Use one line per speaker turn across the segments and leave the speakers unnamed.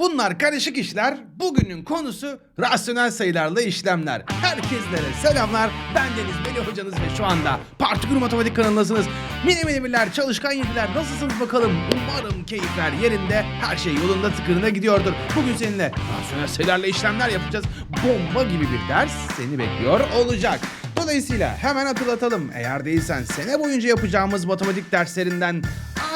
Bunlar karışık işler. Bugünün konusu rasyonel sayılarla işlemler. Herkeslere selamlar. Ben Deniz Melih hocanız ve şu anda Partikül Matematik kanalındasınız. Mini mini birler, çalışkan yediler. Nasılsınız bakalım? Umarım keyifler yerinde. Her şey yolunda tıkırına gidiyordur. Bugün seninle rasyonel sayılarla işlemler yapacağız. Bomba gibi bir ders seni bekliyor olacak. Dolayısıyla hemen hatırlatalım. Eğer değilsen sene boyunca yapacağımız matematik derslerinden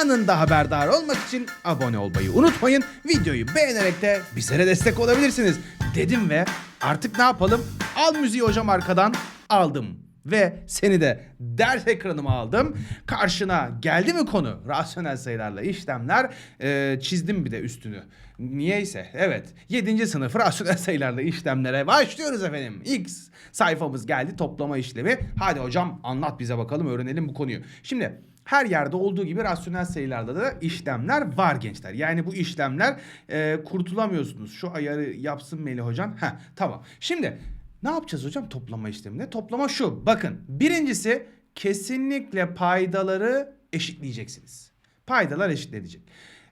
anında haberdar olmak için abone olmayı unutmayın. Videoyu beğenerek de bizlere destek olabilirsiniz. Dedim ve artık ne yapalım? Al müziği hocam arkadan aldım. Ve seni de ders ekranıma aldım. Karşına geldi mi konu? Rasyonel sayılarla işlemler. Ee, çizdim bir de üstünü. Niyeyse evet. 7. sınıf rasyonel sayılarla işlemlere başlıyoruz efendim. X sayfamız geldi toplama işlemi. Hadi hocam anlat bize bakalım öğrenelim bu konuyu. Şimdi her yerde olduğu gibi rasyonel sayılarda da işlemler var gençler. Yani bu işlemler e, kurtulamıyorsunuz. Şu ayarı yapsın Melih hocam. Ha tamam. Şimdi ne yapacağız hocam toplama işleminde? Toplama şu. Bakın birincisi kesinlikle paydaları eşitleyeceksiniz. Paydalar eşitlenecek.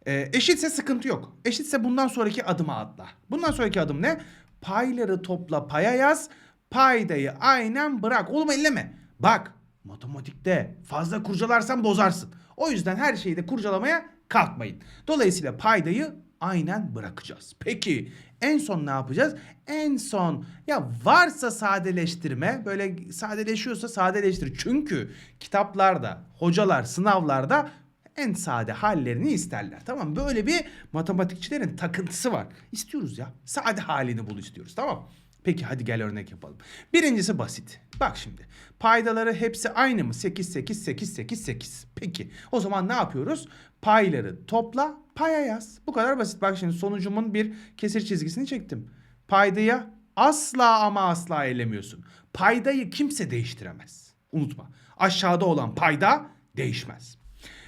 E, eşitse sıkıntı yok. Eşitse bundan sonraki adıma atla. Bundan sonraki adım ne? Payları topla paya yaz. Paydayı aynen bırak. Oğlum elleme. Bak matematikte fazla kurcalarsan bozarsın. O yüzden her şeyi de kurcalamaya kalkmayın. Dolayısıyla paydayı aynen bırakacağız. Peki en son ne yapacağız? En son ya varsa sadeleştirme böyle sadeleşiyorsa sadeleştir. Çünkü kitaplarda, hocalar sınavlarda en sade hallerini isterler. Tamam? Böyle bir matematikçilerin takıntısı var. İstiyoruz ya. Sade halini bul istiyoruz. Tamam? Peki hadi gel örnek yapalım. Birincisi basit. Bak şimdi. Paydaları hepsi aynı mı? 8, 8, 8, 8, 8. Peki. O zaman ne yapıyoruz? Payları topla, paya yaz. Bu kadar basit. Bak şimdi sonucumun bir kesir çizgisini çektim. Paydaya asla ama asla elemiyorsun. Paydayı kimse değiştiremez. Unutma. Aşağıda olan payda değişmez.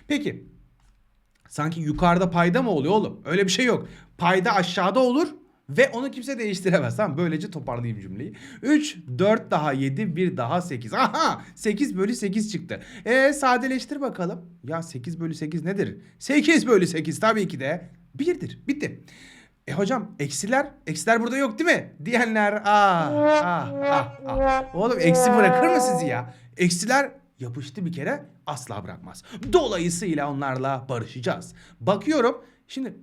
Peki Sanki yukarıda payda mı oluyor oğlum? Öyle bir şey yok. Payda aşağıda olur ve onu kimse değiştiremez. Tamam böylece toparlayayım cümleyi. 3, 4 daha 7, 1 daha 8. Aha 8 bölü 8 çıktı. E sadeleştir bakalım. Ya 8 bölü 8 nedir? 8 bölü 8 tabii ki de 1'dir. Bitti. E hocam eksiler, eksiler burada yok değil mi? Diyenler ah ah ah ah. Oğlum eksi bırakır mı sizi ya? Eksiler yapıştı bir kere asla bırakmaz. Dolayısıyla onlarla barışacağız. Bakıyorum şimdi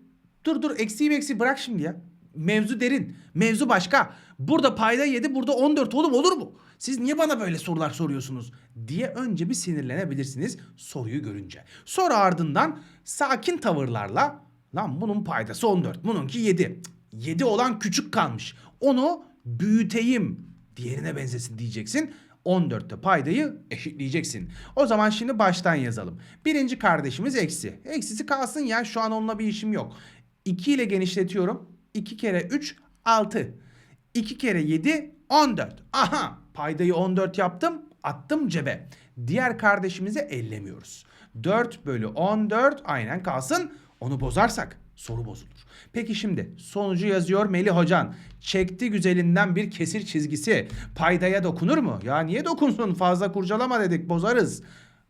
dur dur eksiği eksiği bırak şimdi ya. Mevzu derin. Mevzu başka. Burada payda 7 burada 14 oğlum olur mu? Siz niye bana böyle sorular soruyorsunuz? diye önce bir sinirlenebilirsiniz soruyu görünce. Sonra ardından sakin tavırlarla lan bunun paydası 14 bununki 7. 7 olan küçük kalmış. Onu büyüteyim diğerine benzesin diyeceksin. 14'te paydayı eşitleyeceksin. O zaman şimdi baştan yazalım. Birinci kardeşimiz eksi. Eksisi kalsın ya şu an onunla bir işim yok. 2 ile genişletiyorum. 2 kere 3 6. 2 kere 7 14. Aha paydayı 14 yaptım attım cebe. Diğer kardeşimize ellemiyoruz. 4 bölü 14 aynen kalsın. Onu bozarsak soru bozulur. Peki şimdi sonucu yazıyor Melih Hocan. Çekti güzelinden bir kesir çizgisi. Paydaya dokunur mu? Ya niye dokunsun? Fazla kurcalama dedik bozarız.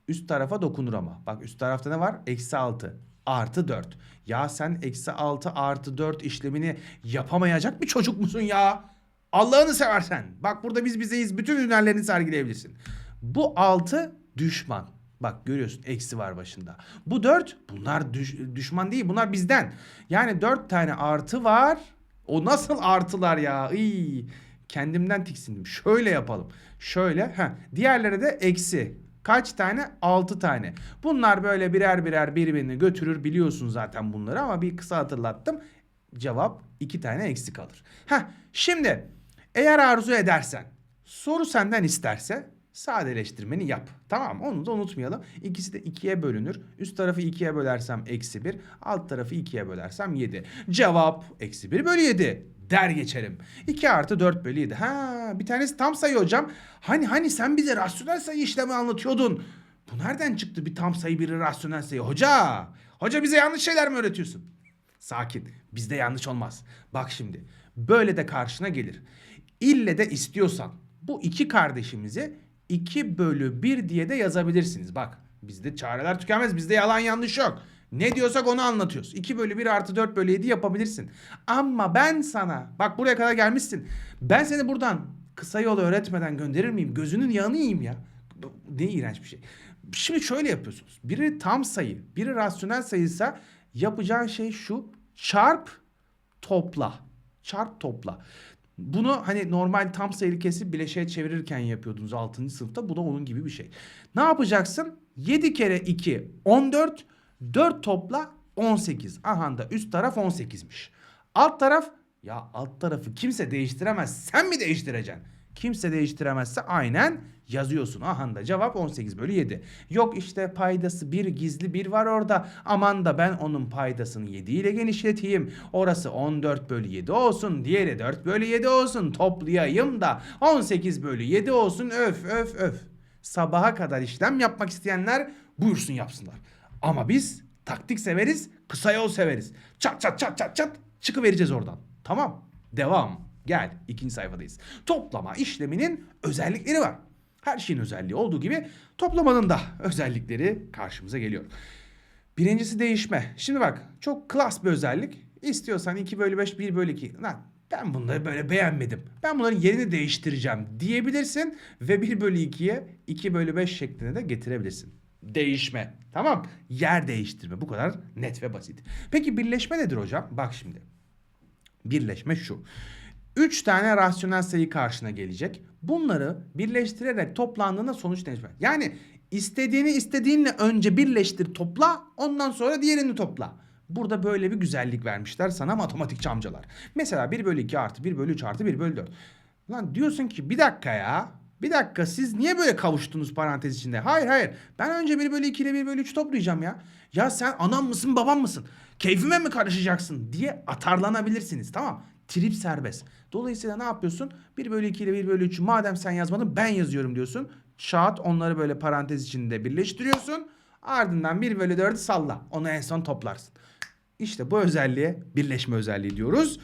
Üst tarafa dokunur ama. Bak üst tarafta ne var? Eksi 6 artı 4. Ya sen eksi 6 artı 4 işlemini yapamayacak bir çocuk musun ya? Allah'ını seversen. Bak burada biz bizeyiz. Bütün hünerlerini sergileyebilirsin. Bu 6 düşman. Bak görüyorsun eksi var başında. Bu 4 bunlar düş- düşman değil bunlar bizden. Yani 4 tane artı var. O nasıl artılar ya? Iy. Kendimden tiksindim. Şöyle yapalım. Şöyle. Heh. Diğerleri de eksi. Kaç tane? 6 tane. Bunlar böyle birer birer birbirini götürür biliyorsun zaten bunları ama bir kısa hatırlattım. Cevap 2 tane eksi kalır. Heh. Şimdi eğer arzu edersen soru senden isterse sadeleştirmeni yap. Tamam onu da unutmayalım. İkisi de ikiye bölünür. Üst tarafı ikiye bölersem eksi 1. Alt tarafı ikiye bölersem 7. Cevap eksi 1 bölü 7 der geçerim. 2 artı 4 bölü 7. Ha bir tanesi tam sayı hocam. Hani hani sen bize rasyonel sayı işlemi anlatıyordun. Bu nereden çıktı bir tam sayı biri rasyonel sayı? Hoca! Hoca bize yanlış şeyler mi öğretiyorsun? Sakin. Bizde yanlış olmaz. Bak şimdi. Böyle de karşına gelir. İlle de istiyorsan bu iki kardeşimizi 2 bölü 1 diye de yazabilirsiniz. Bak bizde çareler tükenmez. Bizde yalan yanlış yok. Ne diyorsak onu anlatıyoruz. 2 bölü 1 artı 4 bölü 7 yapabilirsin. Ama ben sana bak buraya kadar gelmişsin. Ben seni buradan kısa yolu öğretmeden gönderir miyim? Gözünün yağını yiyeyim ya. Ne iğrenç bir şey. Şimdi şöyle yapıyorsunuz. Biri tam sayı, biri rasyonel sayıysa yapacağın şey şu. Çarp, topla. Çarp, topla. Bunu hani normal tam sayılı kesip bileşeye çevirirken yapıyordunuz 6. sınıfta. Bu da onun gibi bir şey. Ne yapacaksın? 7 kere 2 14. 4 topla 18. Aha da üst taraf 18'miş. Alt taraf ya alt tarafı kimse değiştiremez. Sen mi değiştireceksin? Kimse değiştiremezse aynen yazıyorsun. Aha da cevap 18 bölü 7. Yok işte paydası bir gizli bir var orada. Aman da ben onun paydasını 7 ile genişleteyim. Orası 14 bölü 7 olsun. Diğeri 4 bölü 7 olsun. Toplayayım da 18 bölü 7 olsun. Öf öf öf. Sabaha kadar işlem yapmak isteyenler buyursun yapsınlar. Ama biz taktik severiz, kısa yol severiz. Çat çat çat çat çat çıkıvereceğiz oradan. Tamam. Devam. Gel ikinci sayfadayız. Toplama işleminin özellikleri var. Her şeyin özelliği olduğu gibi toplamanın da özellikleri karşımıza geliyor. Birincisi değişme. Şimdi bak çok klas bir özellik. İstiyorsan 2 bölü 5 1 bölü 2. Lan ben bunları böyle beğenmedim. Ben bunların yerini değiştireceğim diyebilirsin. Ve 1 bölü 2'ye 2 bölü 5 şeklinde de getirebilirsin. Değişme. Tamam. Yer değiştirme. Bu kadar net ve basit. Peki birleşme nedir hocam? Bak şimdi. Birleşme şu. 3 tane rasyonel sayı karşına gelecek. Bunları birleştirerek toplandığında sonuç değişme. Yani istediğini istediğinle önce birleştir topla ondan sonra diğerini topla. Burada böyle bir güzellik vermişler sana matematikçi amcalar. Mesela 1 bölü 2 artı 1 bölü 3 artı 1 bölü 4. Lan diyorsun ki bir dakika ya. Bir dakika siz niye böyle kavuştunuz parantez içinde? Hayır hayır. Ben önce 1 bölü 2 ile 1 bölü 3 toplayacağım ya. Ya sen anam mısın babam mısın? Keyfime mi karışacaksın diye atarlanabilirsiniz tamam Trip serbest. Dolayısıyla ne yapıyorsun? 1 bölü 2 ile 1 bölü 3'ü madem sen yazmadın ben yazıyorum diyorsun. Şahat onları böyle parantez içinde birleştiriyorsun. Ardından 1 bölü 4'ü salla. Onu en son toplarsın. İşte bu özelliğe birleşme özelliği diyoruz.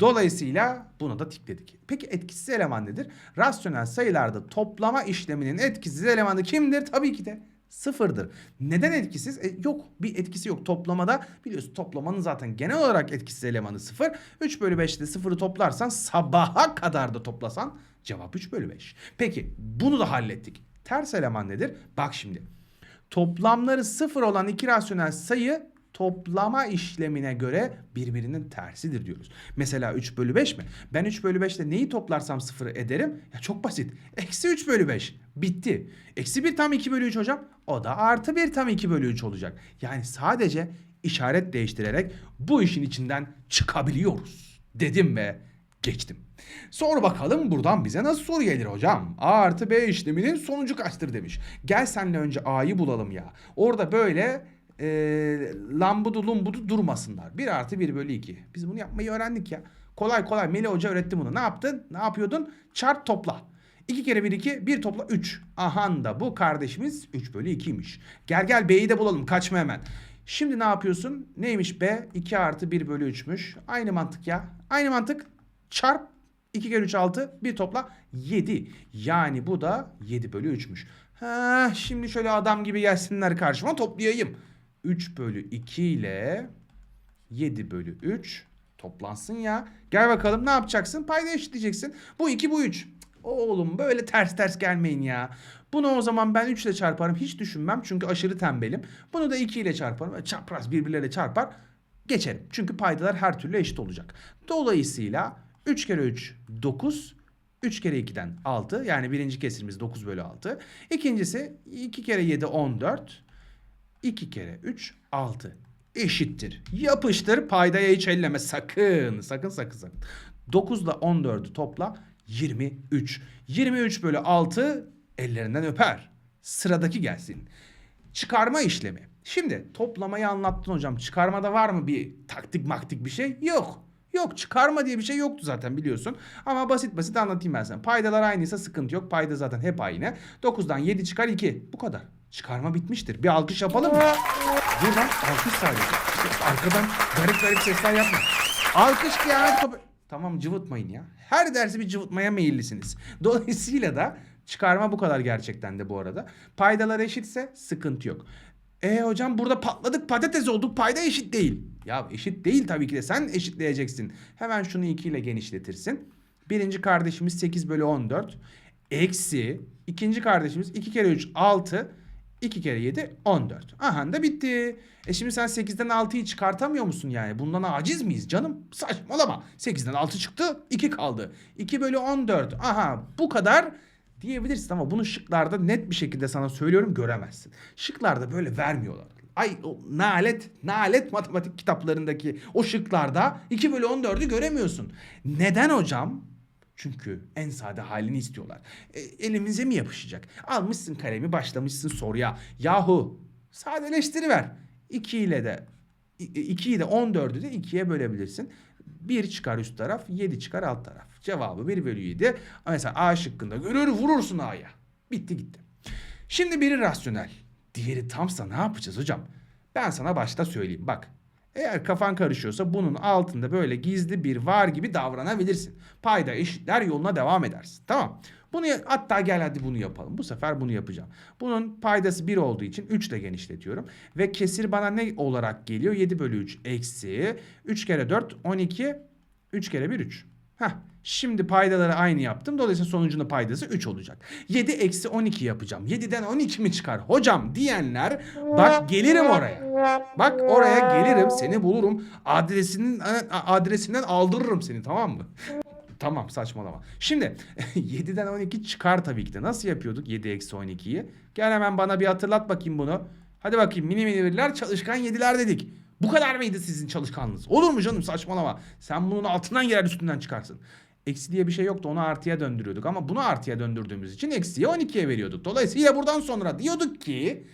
Dolayısıyla bunu da tikledik. Peki etkisiz eleman nedir? Rasyonel sayılarda toplama işleminin etkisiz elemanı kimdir? Tabii ki de sıfırdır. Neden etkisiz? E, yok bir etkisi yok. Toplamada biliyorsun toplamanın zaten genel olarak etkisiz elemanı sıfır. 3 bölü 5'te sıfırı toplarsan sabaha kadar da toplasan cevap 3 bölü 5. Peki bunu da hallettik. Ters eleman nedir? Bak şimdi. Toplamları sıfır olan iki rasyonel sayı toplama işlemine göre birbirinin tersidir diyoruz. Mesela 3 bölü 5 mi? Ben 3 bölü 5 ile neyi toplarsam sıfır ederim? Ya çok basit. Eksi 3 bölü 5. Bitti. Eksi 1 tam 2 bölü 3 hocam. O da artı 1 tam 2 bölü 3 olacak. Yani sadece işaret değiştirerek bu işin içinden çıkabiliyoruz. Dedim ve geçtim. Sor bakalım buradan bize nasıl soru gelir hocam? A artı B işleminin sonucu kaçtır demiş. Gel senle önce A'yı bulalım ya. Orada böyle e, lambudu lumbudu durmasınlar. 1 artı 1 bölü 2. Biz bunu yapmayı öğrendik ya. Kolay kolay Melih Hoca öğretti bunu. Ne yaptın? Ne yapıyordun? Çarp topla. 2 kere 1 2 1 topla 3. Ahan da bu kardeşimiz 3 bölü 2'ymiş. Gel gel B'yi de bulalım kaçma hemen. Şimdi ne yapıyorsun? Neymiş B? 2 artı 1 bölü 3'müş. Aynı mantık ya. Aynı mantık. Çarp 2 kere 3 6 bir topla 7. Yani bu da 7 bölü 3'müş. Ha, şimdi şöyle adam gibi gelsinler karşıma toplayayım. 3 bölü 2 ile 7 bölü 3 toplansın ya. Gel bakalım ne yapacaksın? Payda eşitleyeceksin. Bu 2 bu 3. Oğlum böyle ters ters gelmeyin ya. Bunu o zaman ben 3 ile çarparım. Hiç düşünmem çünkü aşırı tembelim. Bunu da 2 ile çarparım. Çapraz birbirleriyle çarpar. Geçerim. Çünkü paydalar her türlü eşit olacak. Dolayısıyla 3 kere 3 9. 3 kere 2'den 6. Yani birinci kesirimiz 9 bölü 6. İkincisi 2 kere 7 14. 2 kere 3 6 eşittir. Yapıştır paydaya hiç elleme sakın. Sakın sakın sakın. 9 ile 14'ü topla 23. 23 bölü 6 ellerinden öper. Sıradaki gelsin. Çıkarma işlemi. Şimdi toplamayı anlattın hocam. Çıkarmada var mı bir taktik maktik bir şey? Yok. Yok çıkarma diye bir şey yoktu zaten biliyorsun. Ama basit basit anlatayım ben sana. Paydalar aynıysa sıkıntı yok. Payda zaten hep aynı. 9'dan 7 çıkar 2. Bu kadar. Çıkarma bitmiştir. Bir alkış yapalım mı? Dur lan alkış sadece. Arkadan garip garip sesler yapma. Alkış kıyamet kopu... Tamam cıvıtmayın ya. Her dersi bir cıvıtmaya meyillisiniz. Dolayısıyla da çıkarma bu kadar gerçekten de bu arada. Paydalar eşitse sıkıntı yok. E hocam burada patladık patates olduk payda eşit değil. Ya eşit değil tabii ki de sen eşitleyeceksin. Hemen şunu 2 ile genişletirsin. Birinci kardeşimiz 8 bölü 14. Eksi ikinci kardeşimiz 2 kere 3 6. 2 kere 7 14. Aha da bitti. E şimdi sen 8'den 6'yı çıkartamıyor musun yani? Bundan aciz miyiz canım? Saçmalama. 8'den 6 çıktı 2 kaldı. 2 bölü 14. Aha bu kadar diyebilirsin ama bunu şıklarda net bir şekilde sana söylüyorum göremezsin. Şıklarda böyle vermiyorlar. Ay o nalet, nalet matematik kitaplarındaki o şıklarda 2 bölü 14'ü göremiyorsun. Neden hocam? Çünkü en sade halini istiyorlar. E, elimize mi yapışacak? Almışsın kalemi başlamışsın soruya. Yahu sadeleştiriver. 2 ile de 2'yi de 14'ü de 2'ye bölebilirsin. 1 çıkar üst taraf, 7 çıkar alt taraf. Cevabı 1 bölü 7. Mesela A şıkkında görür vurursun A'ya. Bitti gitti. Şimdi biri rasyonel. Diğeri tamsa ne yapacağız hocam? Ben sana başta söyleyeyim. Bak eğer kafan karışıyorsa bunun altında böyle gizli bir var gibi davranabilirsin. Payda eşitler yoluna devam edersin. Tamam. Bunu hatta gel hadi bunu yapalım. Bu sefer bunu yapacağım. Bunun paydası 1 olduğu için 3 ile genişletiyorum. Ve kesir bana ne olarak geliyor? 7 bölü 3 eksi 3 kere 4 12 3 kere 1 3. Heh. Şimdi paydaları aynı yaptım. Dolayısıyla sonucunda paydası 3 olacak. 7 eksi 12 yapacağım. 7'den 12 mi çıkar? Hocam diyenler bak gelirim oraya. Bak oraya gelirim seni bulurum. Adresinin adresinden aldırırım seni tamam mı? Tamam saçmalama. Şimdi 7'den 12 çıkar tabii ki de. Nasıl yapıyorduk 7 eksi 12'yi? Gel hemen bana bir hatırlat bakayım bunu. Hadi bakayım mini mini birler çalışkan 7'ler dedik. Bu kadar mıydı sizin çalışkanlığınız? Olur mu canım saçmalama. Sen bunun altından girer üstünden çıkarsın. Eksi diye bir şey yoktu onu artıya döndürüyorduk ama bunu artıya döndürdüğümüz için eksiye 12'ye veriyorduk. Dolayısıyla buradan sonra diyorduk ki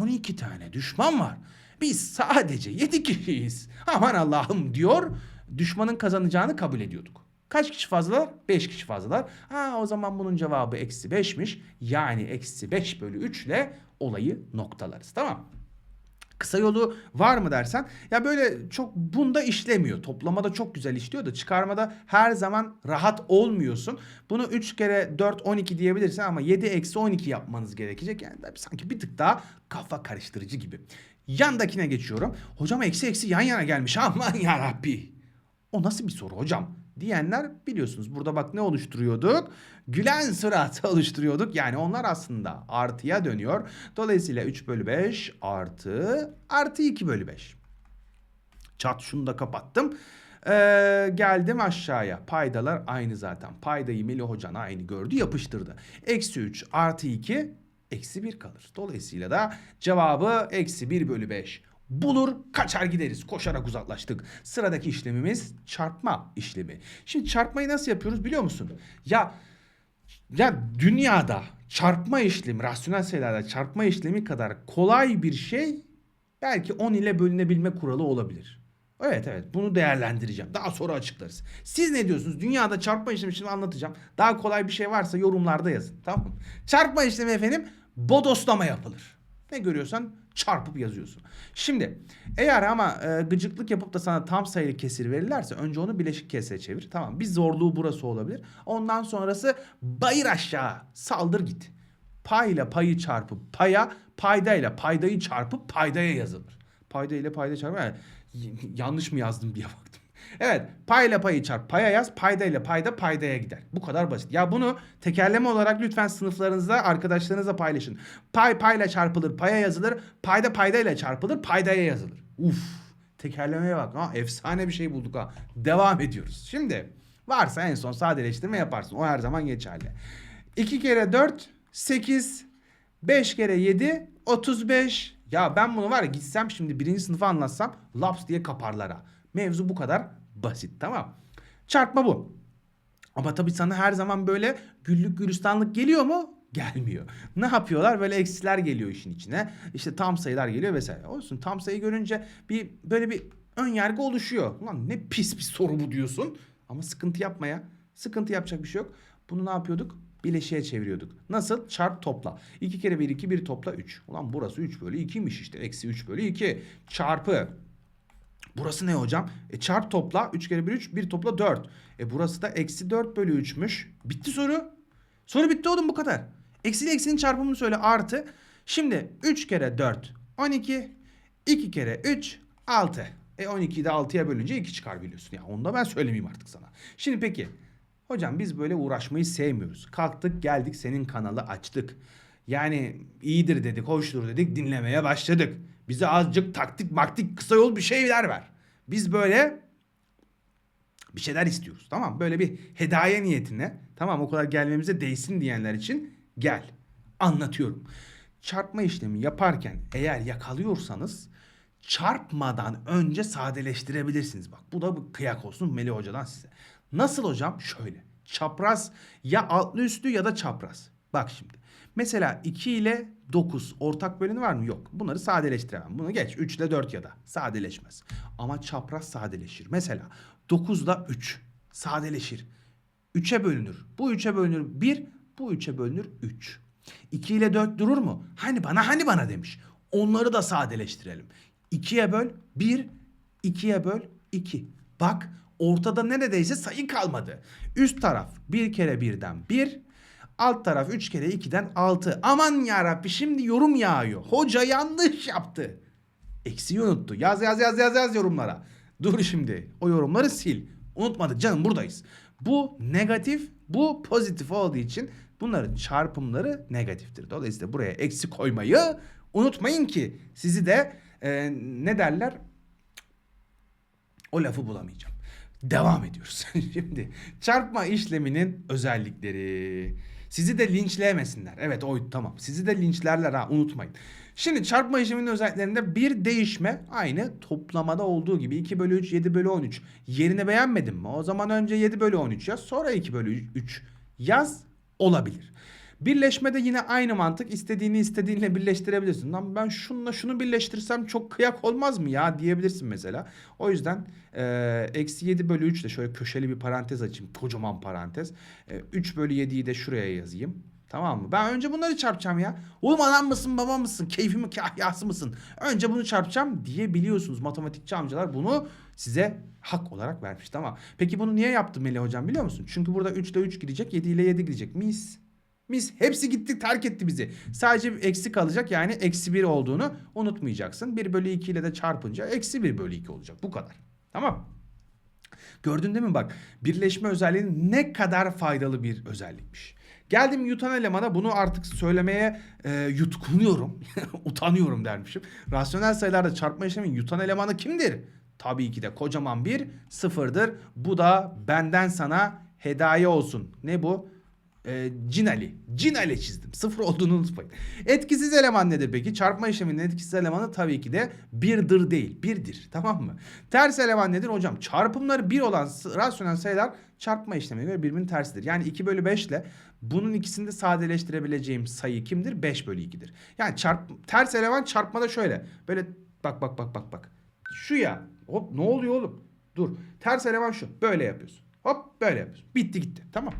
12 tane düşman var. Biz sadece 7 kişiyiz. Aman Allah'ım diyor düşmanın kazanacağını kabul ediyorduk. Kaç kişi fazlalar? 5 kişi fazlalar. Ha o zaman bunun cevabı eksi 5'miş. Yani eksi 5 bölü 3 ile olayı noktalarız. Tamam Kısa yolu var mı dersen ya böyle çok bunda işlemiyor. Toplamada çok güzel işliyor da çıkarmada her zaman rahat olmuyorsun. Bunu 3 kere 4 12 diyebilirsin ama 7 eksi 12 yapmanız gerekecek. Yani sanki bir tık daha kafa karıştırıcı gibi. Yandakine geçiyorum. Hocam eksi eksi yan yana gelmiş aman yarabbi. O nasıl bir soru hocam? Diyenler biliyorsunuz burada bak ne oluşturuyorduk? Gülen surat oluşturuyorduk. Yani onlar aslında artıya dönüyor. Dolayısıyla 3 bölü 5 artı artı 2 bölü 5. Çat şunu da kapattım. Ee, geldim aşağıya. Paydalar aynı zaten. Paydayı Melih Hocan aynı gördü yapıştırdı. Eksi 3 artı 2 eksi 1 kalır. Dolayısıyla da cevabı eksi 1 bölü 5 bulur kaçar gideriz koşarak uzaklaştık. Sıradaki işlemimiz çarpma işlemi. Şimdi çarpmayı nasıl yapıyoruz biliyor musun? Ya ya dünyada çarpma işlemi rasyonel sayılarda çarpma işlemi kadar kolay bir şey belki 10 ile bölünebilme kuralı olabilir. Evet evet bunu değerlendireceğim. Daha sonra açıklarız. Siz ne diyorsunuz? Dünyada çarpma işlemi şimdi anlatacağım. Daha kolay bir şey varsa yorumlarda yazın. Tamam mı? Çarpma işlemi efendim bodoslama yapılır. Ne görüyorsan çarpıp yazıyorsun. Şimdi eğer ama e, gıcıklık yapıp da sana tam sayılı kesir verirlerse önce onu bileşik kesire çevir. Tamam bir zorluğu burası olabilir. Ondan sonrası bayır aşağı saldır git. Pay ile payı çarpıp paya, payda ile paydayı çarpıp paydaya yazılır. Payda ile payda çarpıp yani, yanlış mı yazdım diye baktım. Evet payla payı çarp paya yaz payda ile payda paydaya gider. Bu kadar basit. Ya bunu tekerleme olarak lütfen sınıflarınızda arkadaşlarınızla paylaşın. Pay payla çarpılır paya yazılır. Payda payda ile çarpılır paydaya yazılır. Uf tekerlemeye bak ha efsane bir şey bulduk ha. Devam ediyoruz. Şimdi varsa en son sadeleştirme yaparsın. O her zaman geçerli. 2 kere 4 8 5 kere 7 35 ya ben bunu var ya gitsem şimdi birinci sınıfa anlatsam laps diye kaparlar ha. Mevzu bu kadar basit tamam. Çarpma bu. Ama tabii sana her zaman böyle güllük gülistanlık geliyor mu? Gelmiyor. Ne yapıyorlar? Böyle eksiler geliyor işin içine. İşte tam sayılar geliyor vesaire. Olsun tam sayı görünce bir böyle bir ön yargı oluşuyor. Ulan ne pis bir soru bu diyorsun. Ama sıkıntı yapma ya. Sıkıntı yapacak bir şey yok. Bunu ne yapıyorduk? bileşiğe çeviriyorduk. Nasıl? Çarp topla. 2 kere 1 2 1 topla 3. Ulan burası 3 bölü 2'ymiş işte. Eksi 3 bölü 2. Çarpı Burası ne hocam? E çarp topla 3 kere 1 3 1 topla 4. E burası da eksi 4 bölü 3'müş. Bitti soru. Soru bitti oğlum bu kadar. Eksi ile eksinin çarpımını söyle artı. Şimdi 3 kere 4 12. 2 kere 3 6. E 12'yi de 6'ya bölünce 2 çıkar biliyorsun. Ya onu da ben söylemeyeyim artık sana. Şimdi peki. Hocam biz böyle uğraşmayı sevmiyoruz. Kalktık geldik senin kanalı açtık. Yani iyidir dedik, hoştur dedik, dinlemeye başladık. Bize azıcık taktik maktik kısa yol bir şeyler ver. Biz böyle bir şeyler istiyoruz. Tamam Böyle bir hedaye niyetine tamam o kadar gelmemize değsin diyenler için gel. Anlatıyorum. Çarpma işlemi yaparken eğer yakalıyorsanız çarpmadan önce sadeleştirebilirsiniz. Bak bu da bir kıyak olsun Melih Hoca'dan size. Nasıl hocam? Şöyle. Çapraz ya altlı üstlü ya da çapraz. Bak şimdi. Mesela 2 ile 9 ortak böleni var mı? Yok. Bunları sadeleştiremem. Bunu geç. 3 ile 4 ya da sadeleşmez. Ama çapraz sadeleşir. Mesela 9 ile 3 sadeleşir. 3'e bölünür. Bu 3'e bölünür 1, bu 3'e bölünür 3. 2 ile 4 durur mu? Hani bana hani bana demiş. Onları da sadeleştirelim. 2'ye böl 1, 2'ye böl 2. Bak ortada neredeyse sayı kalmadı. Üst taraf 1 kere 1'den 1, alt taraf 3 kere 2'den 6. Aman yarabbi şimdi yorum yağıyor. Hoca yanlış yaptı. Eksiği unuttu. Yaz yaz yaz yaz yaz yorumlara. Dur şimdi o yorumları sil. Unutmadık canım buradayız. Bu negatif, bu pozitif olduğu için bunların çarpımları negatiftir. Dolayısıyla buraya eksi koymayı unutmayın ki sizi de e, ne derler o lafı bulamayacağım. Devam ediyoruz. Şimdi çarpma işleminin özellikleri. Sizi de linçleyemesinler. Evet o tamam. Sizi de linçlerler ha unutmayın. Şimdi çarpma işleminin özelliklerinde bir değişme aynı toplamada olduğu gibi 2 bölü 3 7 bölü 13. Yerini beğenmedin mi? O zaman önce 7 bölü 13 yaz sonra 2 bölü 3 yaz olabilir. Birleşmede yine aynı mantık. İstediğini istediğinle birleştirebilirsin. Lan ben şununla şunu birleştirsem çok kıyak olmaz mı ya diyebilirsin mesela. O yüzden eksi 7 bölü 3 de şöyle köşeli bir parantez açayım. Kocaman parantez. E, 3 bölü 7'yi de şuraya yazayım. Tamam mı? Ben önce bunları çarpacağım ya. Oğlum anam mısın baba mısın? Keyfimi kahyası mısın? Önce bunu çarpacağım diyebiliyorsunuz. Matematikçi amcalar bunu size hak olarak vermiş. Tamam. Peki bunu niye yaptı Melih hocam biliyor musun? Çünkü burada 3 ile 3 gidecek 7 ile 7 gidecek. Mis. Mis hepsi gitti terk etti bizi. Sadece bir eksi kalacak yani eksi 1 olduğunu unutmayacaksın. 1 bölü 2 ile de çarpınca eksi 1 bölü 2 olacak. Bu kadar. Tamam. Gördün değil mi bak birleşme özelliği ne kadar faydalı bir özellikmiş. Geldim yutan elemana bunu artık söylemeye e, yutkunuyorum. Utanıyorum dermişim. Rasyonel sayılarda çarpma işlemin yutan elemanı kimdir? Tabii ki de kocaman bir sıfırdır. Bu da benden sana hediye olsun. Ne bu? E, Cinali. Cinali çizdim. Sıfır olduğunu unutmayın. Etkisiz eleman nedir peki? Çarpma işleminin etkisiz elemanı tabii ki de birdir değil. Birdir. Tamam mı? Ters eleman nedir? Hocam çarpımları bir olan rasyonel sayılar çarpma işlemine göre birbirinin tersidir. Yani 2 bölü 5 ile bunun ikisini de sadeleştirebileceğim sayı kimdir? 5 bölü 2'dir. Yani çarp, ters eleman çarpmada şöyle. Böyle bak bak bak bak bak. Şu ya. Hop ne oluyor oğlum? Dur. Ters eleman şu. Böyle yapıyorsun. Hop böyle yapıyorsun. Bitti gitti. Tamam.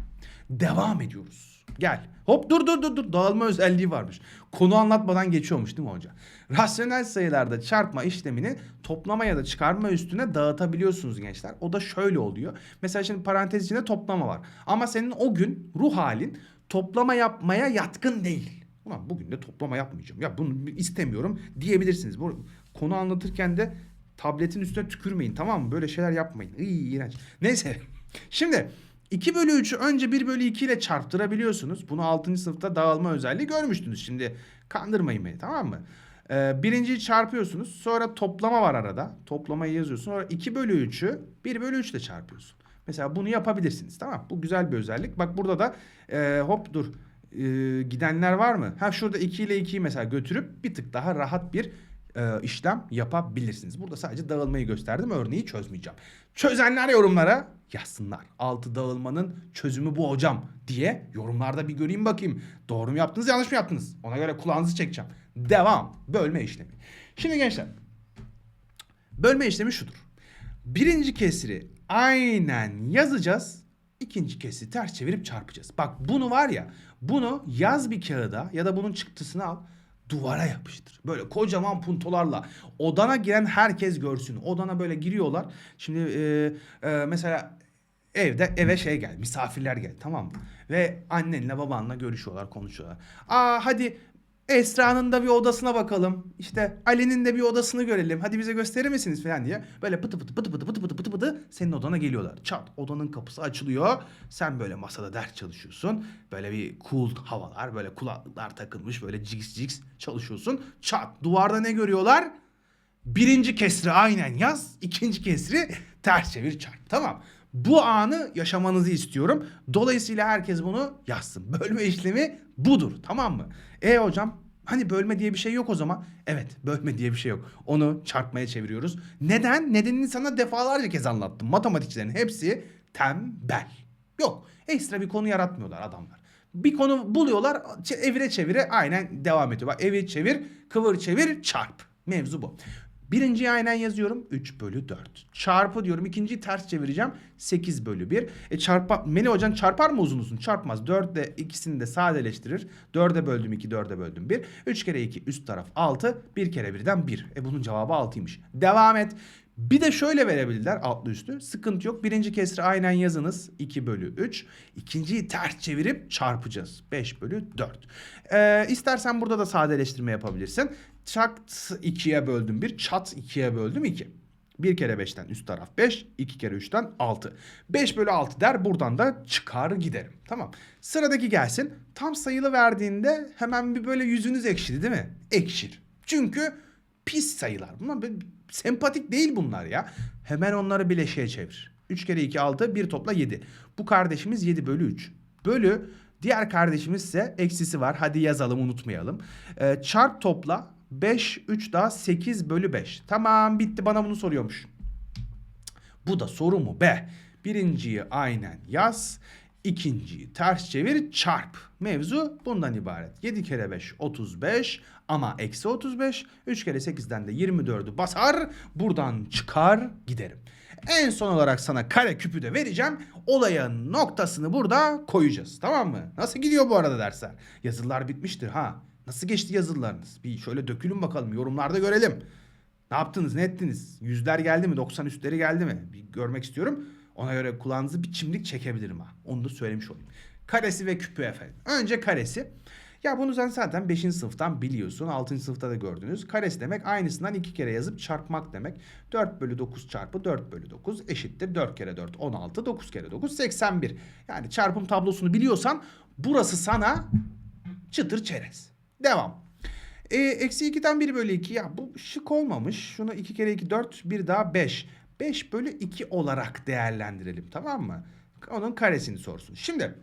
Devam ediyoruz. Gel. Hop dur dur dur dur. Dağılma özelliği varmış. Konu anlatmadan geçiyormuş değil mi hoca? Rasyonel sayılarda çarpma işlemini toplama ya da çıkarma üstüne dağıtabiliyorsunuz gençler. O da şöyle oluyor. Mesela şimdi parantez içinde toplama var. Ama senin o gün ruh halin toplama yapmaya yatkın değil. Ulan bugün de toplama yapmayacağım. Ya bunu istemiyorum diyebilirsiniz. Bu konu anlatırken de tabletin üstüne tükürmeyin tamam mı? Böyle şeyler yapmayın. İyi iğrenç. Neyse. Şimdi 2 bölü 3'ü önce 1 bölü 2 ile çarptırabiliyorsunuz. Bunu 6. sınıfta dağılma özelliği görmüştünüz. Şimdi kandırmayın beni tamam mı? Ee, birinciyi çarpıyorsunuz. Sonra toplama var arada. Toplamayı yazıyorsun. Sonra 2 bölü 3'ü 1 bölü 3 ile çarpıyorsun. Mesela bunu yapabilirsiniz tamam Bu güzel bir özellik. Bak burada da e, hop dur e, gidenler var mı? Ha şurada 2 ile 2'yi mesela götürüp bir tık daha rahat bir e, işlem yapabilirsiniz. Burada sadece dağılmayı gösterdim. Örneği çözmeyeceğim. Çözenler yorumlara yazsınlar. Altı dağılmanın çözümü bu hocam diye yorumlarda bir göreyim bakayım. Doğru mu yaptınız yanlış mı yaptınız? Ona göre kulağınızı çekeceğim. Devam. Bölme işlemi. Şimdi gençler. Bölme işlemi şudur. Birinci kesiri aynen yazacağız. İkinci kesiri ters çevirip çarpacağız. Bak bunu var ya bunu yaz bir kağıda ya da bunun çıktısını al duvara yapıştır. Böyle kocaman puntolarla odana giren herkes görsün. Odana böyle giriyorlar. Şimdi e, e, mesela evde eve şey gel misafirler gel tamam mı? Ve annenle babanla görüşüyorlar konuşuyorlar. Aa hadi Esra'nın da bir odasına bakalım. İşte Ali'nin de bir odasını görelim. Hadi bize gösterir misiniz falan diye. Böyle pıtı pıtı pıtı pıtı pıtı pıtı pıtı pıtı senin odana geliyorlar. Çat odanın kapısı açılıyor. Sen böyle masada ders çalışıyorsun. Böyle bir cool havalar. Böyle kulaklıklar takılmış. Böyle ciks ciks çalışıyorsun. Çat duvarda ne görüyorlar? Birinci kesri aynen yaz. ikinci kesri ters çevir çarp. Tamam. Bu anı yaşamanızı istiyorum. Dolayısıyla herkes bunu yazsın. Bölme işlemi budur. Tamam mı? E hocam hani bölme diye bir şey yok o zaman. Evet bölme diye bir şey yok. Onu çarpmaya çeviriyoruz. Neden? Nedenini sana defalarca kez anlattım. Matematikçilerin hepsi tembel. Yok. Ekstra bir konu yaratmıyorlar adamlar. Bir konu buluyorlar evire çevire aynen devam ediyor. Bak evir çevir kıvır çevir çarp. Mevzu bu. Birinciyi aynen yazıyorum 3 bölü 4. Çarpı diyorum ikinciyi ters çevireceğim 8 bölü 1. E çarpa, Melih hocan çarpar mı uzun uzun? Çarpmaz. 4 de ikisini de sadeleştirir. 4'e böldüm 2 4'e böldüm 1. 3 kere 2 üst taraf 6. 1 kere 1'den 1. E bunun cevabı 6'ymış. Devam et. Bir de şöyle verebilirler altlı üstü. Sıkıntı yok. Birinci kesri aynen yazınız. 2 bölü 3. İkinciyi ters çevirip çarpacağız. 5 bölü 4. Ee, istersen burada da sadeleştirme yapabilirsin. Çat 2'ye böldüm 1. Çat 2'ye böldüm 2. 1 kere 5'ten üst taraf 5. 2 kere 3'ten 6. 5 bölü 6 der. Buradan da çıkar giderim. Tamam. Sıradaki gelsin. Tam sayılı verdiğinde hemen bir böyle yüzünüz ekşidi değil mi? Ekşir. Çünkü pis sayılar. Bunlar sempatik değil bunlar ya. Hemen onları bileşiğe çevir. 3 kere 2 6 bir topla 7. Bu kardeşimiz 7 bölü 3. Bölü diğer kardeşimiz ise eksisi var. Hadi yazalım unutmayalım. Ee, çarp topla 5 3 daha 8 bölü 5. Tamam bitti bana bunu soruyormuş. Bu da soru mu be? Birinciyi aynen yaz. ikinciyi ters çevir çarp. Mevzu bundan ibaret. 7 kere 5 35 ama eksi 35. 3 kere 8'den de 24'ü basar. Buradan çıkar giderim. En son olarak sana kare küpü de vereceğim. Olayın noktasını burada koyacağız. Tamam mı? Nasıl gidiyor bu arada dersler? Yazılar bitmiştir ha. Nasıl geçti yazılarınız? Bir şöyle dökülün bakalım yorumlarda görelim. Ne yaptınız ne ettiniz? Yüzler geldi mi? 90 üstleri geldi mi? Bir görmek istiyorum. Ona göre kulağınızı bir çimdik çekebilirim ha. Onu da söylemiş olayım. Karesi ve küpü efendim. Önce karesi. Ya bunu sen zaten 5. sınıftan biliyorsun. 6. sınıfta da gördünüz. Karesi demek aynısından 2 kere yazıp çarpmak demek. 4 bölü 9 çarpı 4 bölü 9 eşittir. 4 kere 4 16 9 kere 9 81. Yani çarpım tablosunu biliyorsan burası sana çıtır çerez. Devam. E, eksi 2'den 1 bölü 2 ya bu şık olmamış. Şunu 2 kere 2 4 bir daha 5. 5 bölü 2 olarak değerlendirelim tamam mı? Onun karesini sorsun. Şimdi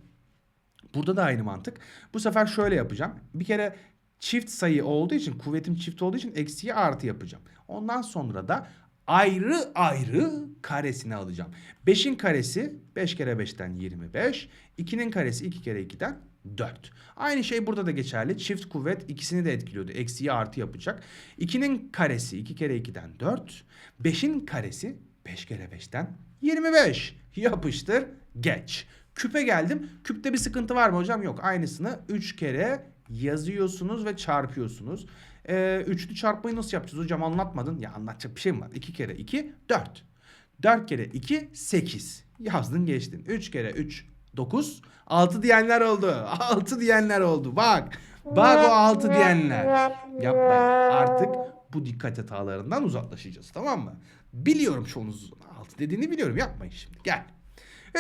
burada da aynı mantık. Bu sefer şöyle yapacağım. Bir kere çift sayı olduğu için kuvvetim çift olduğu için eksiye artı yapacağım. Ondan sonra da ayrı ayrı karesini alacağım. 5'in karesi 5 kere 5'ten 25. 2'nin karesi 2 kere 2'den 4. Aynı şey burada da geçerli. Çift kuvvet ikisini de etkiliyordu. Eksiye artı yapacak. 2'nin karesi 2 kere 2'den 4. 5'in karesi 5 kere 5'ten 25. Yapıştır geç. Küpe geldim. Küpte bir sıkıntı var mı hocam? Yok. Aynısını 3 kere yazıyorsunuz ve çarpıyorsunuz. Ee, üçlü çarpmayı nasıl yapacağız hocam anlatmadın. Ya anlatacak bir şey mi var? 2 kere 2 4. 4 kere 2 8. Yazdın geçtin. 3 kere 3 9. 6 diyenler oldu. 6 diyenler oldu. Bak. Bak o 6 diyenler. Yapmayın. Artık bu dikkat hatalarından uzaklaşacağız. Tamam mı? Biliyorum çoğunuzun 6 dediğini biliyorum. Yapmayın şimdi. Gel.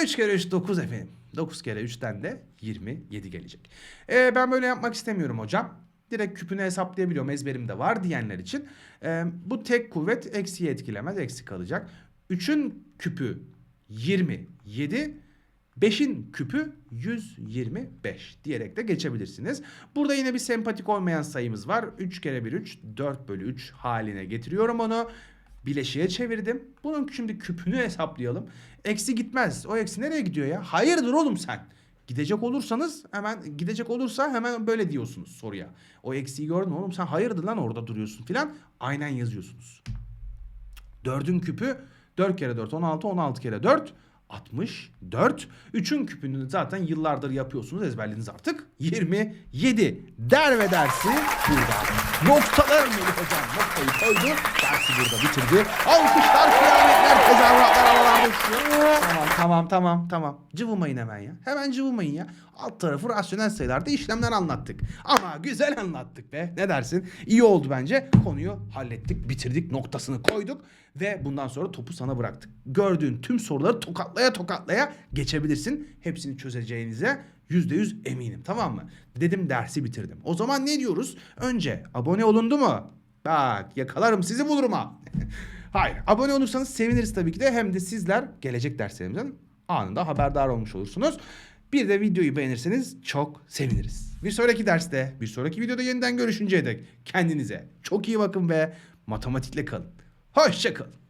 3 kere 3 9 efendim. 9 kere 3'ten de 27 gelecek. Ee, ben böyle yapmak istemiyorum hocam. Direkt küpünü hesaplayabiliyorum ezberimde var diyenler için. Ee, bu tek kuvvet eksiye etkilemez. Eksi kalacak. 3'ün küpü 27. 5'in küpü 125 diyerek de geçebilirsiniz. Burada yine bir sempatik olmayan sayımız var. 3 kere 1 3 4 bölü 3 haline getiriyorum onu. Bileşiğe çevirdim. Bunun şimdi küpünü hesaplayalım. Eksi gitmez. O eksi nereye gidiyor ya? Hayırdır oğlum sen? Gidecek olursanız hemen gidecek olursa hemen böyle diyorsunuz soruya. O eksiği gördün oğlum sen hayırdır lan orada duruyorsun filan. Aynen yazıyorsunuz. 4'ün küpü 4 kere 4 16 16 kere 4 64. 3'ün küpünü zaten yıllardır yapıyorsunuz ezberlediniz artık. 27. Der ve dersi burada. Noktalar Melih hocam noktayı koydu. Dersi burada bitirdi. Alkışlar, kıyametler, tezahüratlar havalarda uçuyor. Tamam tamam tamam tamam. Cıvımayın hemen ya. Hemen cıvımayın ya. Alt tarafı rasyonel sayılarda işlemler anlattık. Ama güzel anlattık be. Ne dersin? İyi oldu bence. Konuyu hallettik, bitirdik, noktasını koyduk ve bundan sonra topu sana bıraktık. Gördüğün tüm soruları tokatlaya tokatlaya geçebilirsin. Hepsini çözeceğinize yüzde yüz eminim. Tamam mı? Dedim dersi bitirdim. O zaman ne diyoruz? Önce abone olundu mu? Bak yakalarım sizi bulurum ha. Hayır. Abone olursanız seviniriz tabii ki de. Hem de sizler gelecek derslerimizden anında haberdar olmuş olursunuz. Bir de videoyu beğenirseniz çok seviniriz. Bir sonraki derste, bir sonraki videoda yeniden görüşünceye dek kendinize çok iyi bakın ve matematikle kalın. Hoşçakalın.